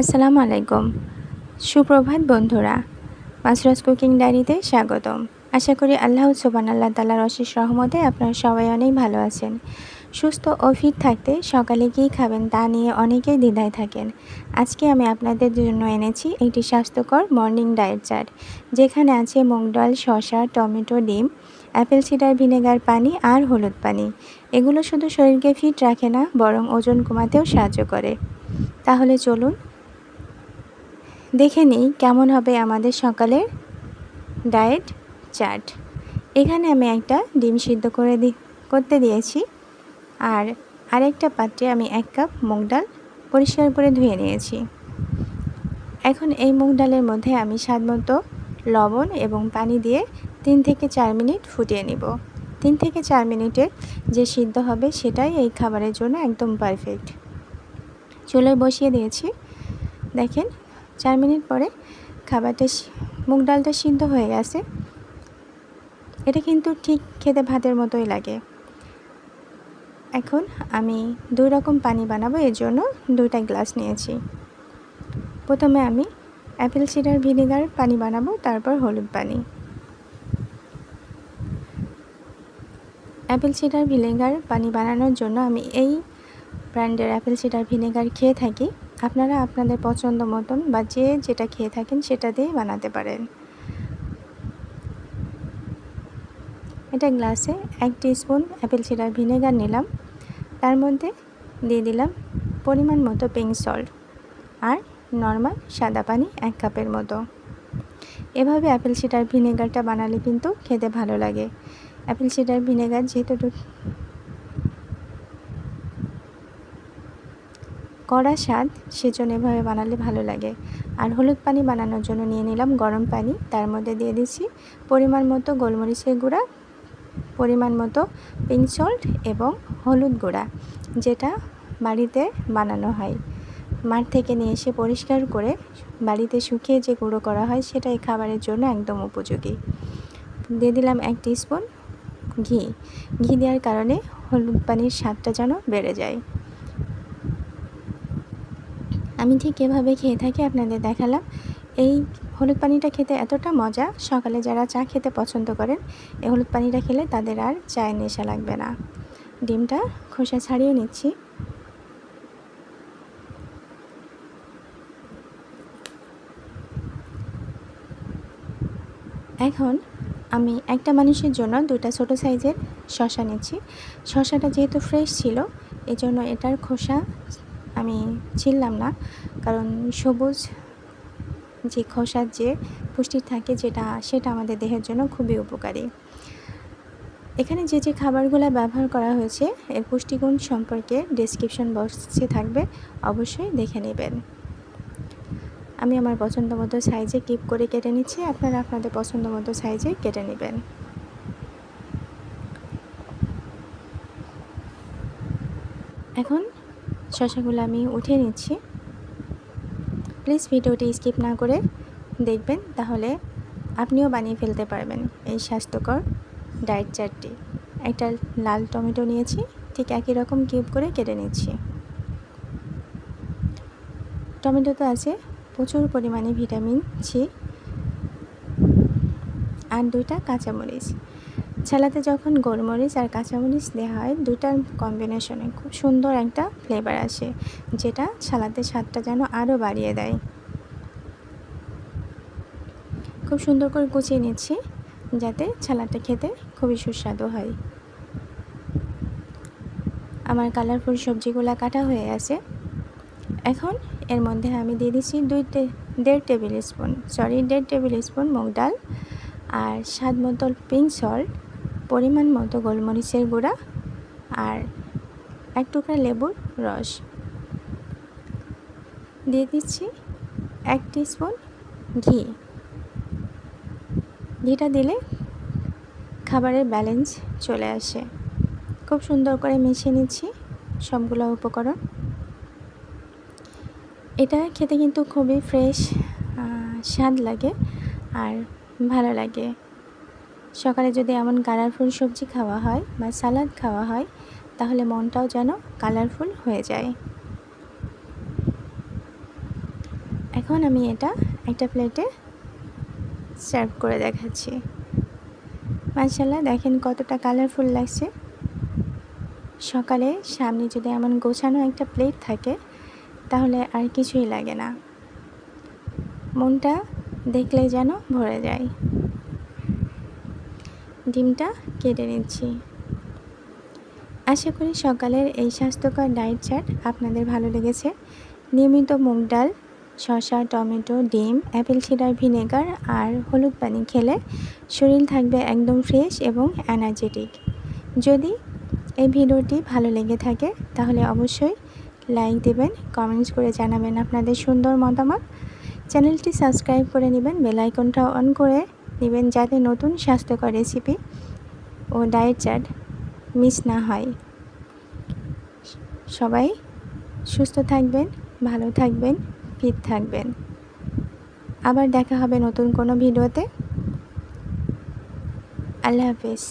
আসসালামু আলাইকুম। সুপ্রভাত বন্ধুরা, মাসরাজ কুকিং ডায়েরিতে স্বাগতম। আশা করি আল্লাহ সুবান আল্লাহ তালার অশেষ রহমতে আপনারা সবাই অনেক ভালো আছেন। সুস্থ ও ফিট থাকতে সকালে কী খাবেন তা নিয়ে অনেকেই দ্বিধায় থাকেন। আজকে আমি আপনাদের জন্য এনেছি একটি স্বাস্থ্যকর মর্নিং ডায়েট চার্ট যেখানে আছে মুগ ডাল, শসা, টমেটো, ডিম অ্যাপেল সিডার ভিনেগার পানি আর হলুদ পানি। এগুলো শুধু শরীরকে ফিট রাখে না, বরং ওজন কমাতেও সাহায্য করে। তাহলে চলুন দেখে নিই কেমন হবে আমাদের সকালের ডায়েট চাট। এখানে আমি একটা ডিম সিদ্ধ করে দি, করতে দিয়েছি। আর আরেকটা পাত্রে আমি এক কাপ মুগ ডাল পরিষ্কার করে ধুয়ে নিয়েছি। এখন এই মুগ ডালের মধ্যে আমি স্বাদ মতো লবণ এবং পানি দিয়ে তিন থেকে চার মিনিট ফুটিয়ে নিব। তিন থেকে চার মিনিটে যে সিদ্ধ হবে সেটাই এই খাবারের জন্য একদম পারফেক্ট। চুলোয় বসিয়ে দিয়েছি। দেখেন চার মিনিট পরে খাবারটা মুগ ডালটা সিদ্ধ হয়ে গেছে। এটা কিন্তু ঠিক খেতে ভাতের মতোই লাগে। এখন আমি দুই রকম পানি বানাবো, এর জন্য দুইটা গ্লাস নিয়েছি। প্রথমে আমি অ্যাপেল সিডার ভিনেগার পানি বানাবো, তারপর হলুদ পানি। অ্যাপেল সিডার ভিনেগার পানি বানানোর জন্য আমি এই ব্র্যান্ডের অ্যাপেল সিডার ভিনেগার খেয়ে থাকি। আপনারা আপনাদের পছন্দ মতন বা যে যেটা খেয়ে থাকেন সেটা দিয়ে বানাতে পারেন। এটা গ্লাসে এক স্পুন অ্যাপেল সিডার ভিনেগার নিলাম। তার মধ্যে দিয়ে দিলাম পরিমাণ মতো পিঙ্ক সল্ট আর নর্মাল সাদা পানি এক কাপের মতো। এভাবে অ্যাপেল সিডার ভিনেগারটা বানালে কিন্তু খেতে ভালো লাগে। অ্যাপেল সিডার ভিনেগার যেহেতু কড়া স্বাদ সেজন্য এভাবে বানালে ভালো লাগে। আর হলুদ পানি বানানোর জন্য নিয়ে নিলাম গরম পানি। তার মধ্যে দিয়ে দিচ্ছি পরিমাণ মতো গোলমরিচের গুঁড়া, পরিমাণ মতো পিঙ্ক সল্ট এবং হলুদ গুঁড়া, যেটা বাড়িতে বানানো হয়। মাঠ থেকে নিয়ে এসে পরিষ্কার করে বাড়িতে শুকিয়ে যে গুঁড়ো করা হয় সেটা এই খাবারের জন্য একদম উপযোগী। দিয়ে দিলাম এক স্পুন ঘি। ঘি দেওয়ার কারণে হলুদ পানির স্বাদটা যেন বেড়ে যায়। আমি ঠিক এভাবে খেয়ে থাকি, আপনাদের দেখালাম। এই হলুদ পানিটা খেতে এতটা মজা, সকালে যারা চা খেতে পছন্দ করেন, এই হলুদ পানিটা খেলে তাদের আর চায়ের নেশা লাগবে না। ডিমটা খোসা ছাড়িয়ে নিচ্ছি। এখন আমি একটা মানুষের জন্য দুটা ছোট সাইজের শশা নিচ্ছি। শশাটা যেহেতু ফ্রেশ ছিল, এজন্য এটার খোসা আমি ছিললাম না, কারণ সবুজ যে খোসার যে পুষ্টি থাকে যেটা, সেটা আমাদের দেহের জন্য খুবই উপকারী। এখানে যে যে খাবারগুলো ব্যবহার করা হয়েছে, এর পুষ্টিগুণ সম্পর্কে ডিসক্রিপশন বক্সে থাকবে, অবশ্যই দেখে নেবেন। আমি আমার পছন্দ মতো সাইজে কিপ করে কেটে নিচ্ছি, আপনারা আপনাদের পছন্দ মতো সাইজে কেটে নেবেন। এখন শশাগুলো আমি উঠিয়ে নিচ্ছি। প্লিজ ভিডিওটি স্কিপ না করে দেখবেন, তাহলে আপনিও বানিয়ে ফেলতে পারবেন এই স্বাস্থ্যকর ডায়েট চারটি একটা লাল টমেটো নিয়েছি, ঠিক একই রকম কিউব করে কেটে নিচ্ছি। টমেটোতে আছে প্রচুর পরিমাণে ভিটামিন সি আর দুইটা কাঁচামরিচ। ছালাতে যখন গোলমরিচ আর কাঁচামরিচ দেওয়া হয়, দুটার কম্বিনেশনে খুব সুন্দর একটা ফ্লেভার আসে, যেটা ছালাতে স্বাদটা যেন আরও বাড়িয়ে দেয়। খুব সুন্দর করে কুচিয়ে নিচ্ছি, যাতে ছালাটা খেতে খুবই সুস্বাদু হয়। আমার কালারফুল সবজিগুলো কাটা হয়ে আছে এখন এর মধ্যে আমি দিয়ে দিচ্ছি দুই দেড় টেবিল স্পুন সরি দেড় টেবিল স্পুন মুগ ডাল আর স্বাদ মতো পিঙ্ক সল্ট পরিমাণ মতো গোলমরিচের গুঁড়া আর এক টুকরা লেবুর রস। দিয়ে দিচ্ছি এক স্পুন ঘি। ঘিটা দিলে খাবারের ব্যালেন্স চলে আসে। খুব সুন্দর করে মিশিয়ে নিচ্ছি সবগুলো উপকরণ। এটা খেতে কিন্তু খুবই ফ্রেশ স্বাদ লাগে আর ভালো লাগে। সকালে যদি এমন কালারফুল সবজি খাওয়া হয় বা সালাদ খাওয়া হয়, তাহলে মনটাও যেন কালারফুল হয়ে যায়। এখন আমি এটা একটা প্লেটে সার্ভ করে দেখাচ্ছি। মাশাল্লাহ দেখেন কতটা কালারফুল লাগছে। সকালে সামনে যদি এমন গোছানো একটা প্লেট থাকে, তাহলে আর কিছুই লাগে না। মনটা দেখলেই যেন ভরে যায়। ডিমটা কেটে নিচ্ছি। আশা করি সকালের এই স্বাস্থ্যকর ডায়েট চার্ট আপনাদের ভালো লেগেছে। নিয়মিত মুগ ডাল, শসা, টমেটো, ডিম, অ্যাপেল সিডার ভিনেগার আর হলুদ পানি খেলে শরীর থাকবে একদম ফ্রেশ এবং এনার্জেটিক। যদি এই ভিডিওটি ভালো লেগে থাকে, তাহলে অবশ্যই লাইক দেবেন, কমেন্টস করে জানাবেন আপনাদের সুন্দর মতামত। চ্যানেলটি সাবস্ক্রাইব করে নেবেন বেলাইকনটা অন করে নেবেন যাতে নতুন স্বাস্থ্যকর রেসিপি ও ডায়েট চার্ট মিস না হয়। সবাই সুস্থ থাকবেন, ভালো থাকবেন, ফিট থাকবেন। আবার দেখা হবে নতুন কোনো ভিডিওতে। আল্লাহ হাফেজ।